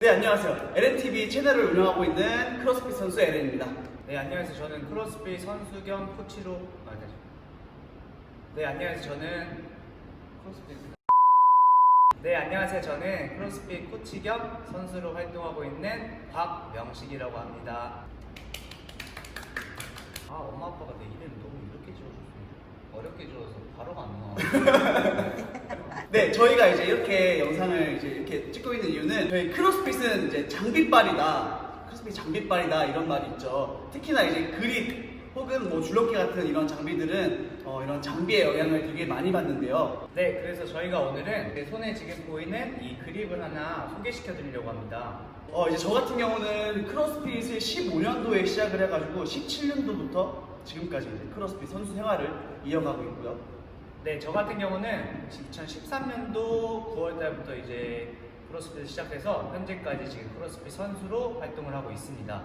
네 안녕하세요. LNTV 채널을 운영하고 있는 크로스핏 선수 LN입니다. 네 안녕하세요. 저는 크로스핏 선수 겸 코치로 아, 네. 네 안녕하세요. 저는 크로스핏. 네 안녕하세요. 저는 크로스핏 코치 겸 선수로 활동하고 있는 박명식이라고 합니다 아 엄마 아빠가 내 이름 너무 이렇게 지어줬어 어렵게 지어서 바로가 안 나와. 네 저희가 이제 이렇게 영상을 이제 이렇게 찍고 있는 이유는 저희 크로스핏은 이제 장비빨이다. 크로스핏 장비빨이다. 이런 말이 있죠. 특히나 이제 그립 혹은 뭐 줄넘기 같은 이런 장비들은 어, 이런 장비의 영향을 되게 많이 받는데요 네, 그래서 저희가 오늘은 제 손에 지금 보이는 이 그립을 하나 소개시켜 드리려고 합니다. 어, 이제 저 같은 경우는 크로스핏을 15년도에 시작을 해가지고 17년도부터 지금까지 이제 크로스핏 선수 생활을 이어가고 있고요. 네, 저 같은 경우는 2013년도 9월 달부터 이제 크로스핏을 시작해서 현재까지 지금 크로스핏 선수로 활동을 하고 있습니다.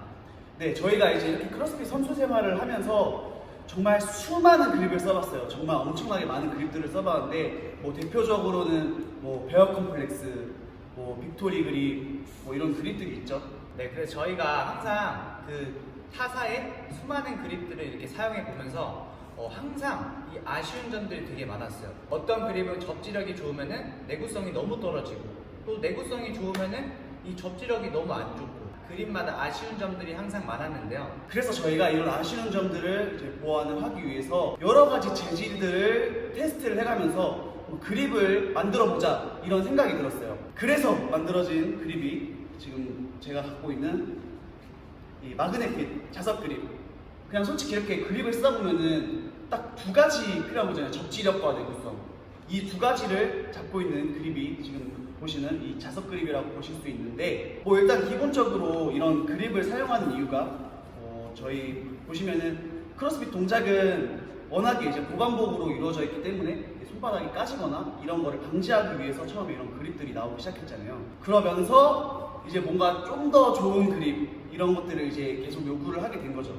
네, 저희가 이제 이렇게 크로스핏 선수 생활을 하면서 정말 수많은 그립을 써봤어요. 정말 엄청나게 많은 그립들을 써봤는데 뭐 대표적으로는 뭐 베어 컴플렉스, 뭐 빅토리 그립, 뭐 이런 그립들이 있죠. 네, 그래서 저희가 항상 그 타사의 수많은 그립들을 이렇게 사용해 보면서 어, 항상 이 아쉬운 점들이 되게 많았어요. 어떤 그립은 접지력이 좋으면은 내구성이 너무 떨어지고 또 내구성이 좋으면은 이 접지력이 너무 안 좋고 그립마다 아쉬운 점들이 항상 많았는데요. 그래서 저희가 이런 아쉬운 점들을 이제 보완을 하기 위해서 여러 가지 재질들을 테스트를 해가면서 뭐 그립을 만들어 보자 이런 생각이 들었어요. 그래서 만들어진 그립이 지금 제가 갖고 있는 이 마그네핏 자석 그립. 그냥 솔직히 이렇게 그립을 쓰다 보면은 딱 두 가지 필요한 거잖아요. 접지력과 내구성. 이 두 가지를 잡고 있는 그립이 지금 보시는 이 자석 그립이라고 보실 수 있는데 뭐 일단 기본적으로 이런 그립을 사용하는 이유가 어, 저희 보시면은 크로스핏 동작은 워낙에 이제 고반복으로 이루어져 있기 때문에 손바닥이 까지거나 이런 거를 방지하기 위해서 처음에 이런 그립들이 나오기 시작했잖아요. 그러면서 이제 뭔가 좀 더 좋은 그립 이런 것들을 이제 계속 요구를 하게 된 거죠.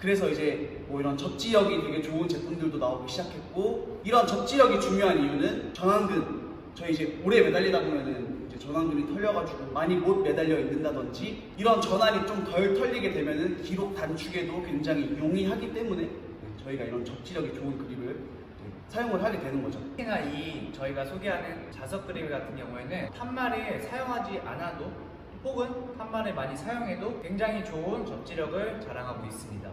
그래서 이제 뭐 이런 접지력이 되게 좋은 제품들도 나오기 시작했고 이런 접지력이 중요한 이유는 전완근 저희 이제 오래 매달리다 보면은 전완근이 털려가지고 많이 못 매달려 있는다든지 이런 전완이 좀 덜 털리게 되면은 기록 단축에도 굉장히 용이하기 때문에 네, 저희가 이런 접지력이 좋은 그립을 네, 사용을 하게 되는 거죠. 특히나 이 저희가 소개하는 자석 그립 같은 경우에는 판말을 사용하지 않아도 혹은 판말을 많이 사용해도 굉장히 좋은 접지력을 자랑하고 있습니다.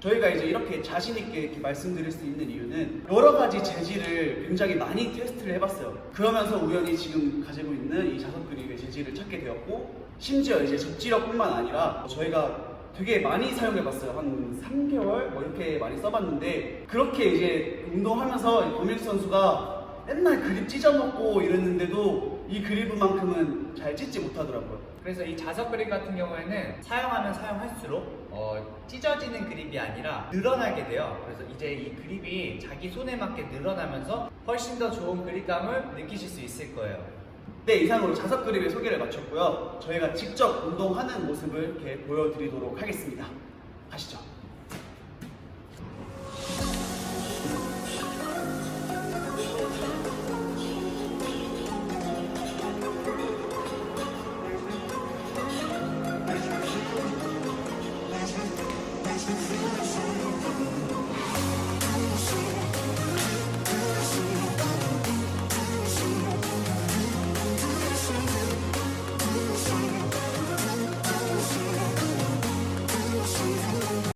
저희가 이제 이렇게 자신 있게 이렇게 말씀드릴 수 있는 이유는 여러 가지 재질을 굉장히 많이 테스트를 해봤어요. 그러면서 우연히 지금 가지고 있는 이 자석 그립의 재질을 찾게 되었고 심지어 이제 접지력뿐만 아니라 저희가 되게 많이 사용해봤어요. 한 3개월 뭐 이렇게 많이 써봤는데 그렇게 이제 운동하면서 고민 선수가 맨날 그립 찢어먹고 이랬는데도 이 그립만큼은 잘 찢지 못하더라고요. 그래서 이 자석 그립 같은 경우에는 사용하면 사용할수록 어, 찢어지는 그립이 아니라 늘어나게 돼요. 그래서 이제 이 그립이 자기 손에 맞게 늘어나면서 훨씬 더 좋은 그립감을 느끼실 수 있을 거예요. 네, 이상으로 자석 그립의 소개를 마쳤고요. 저희가 직접 운동하는 모습을 이렇게 보여드리도록 하겠습니다.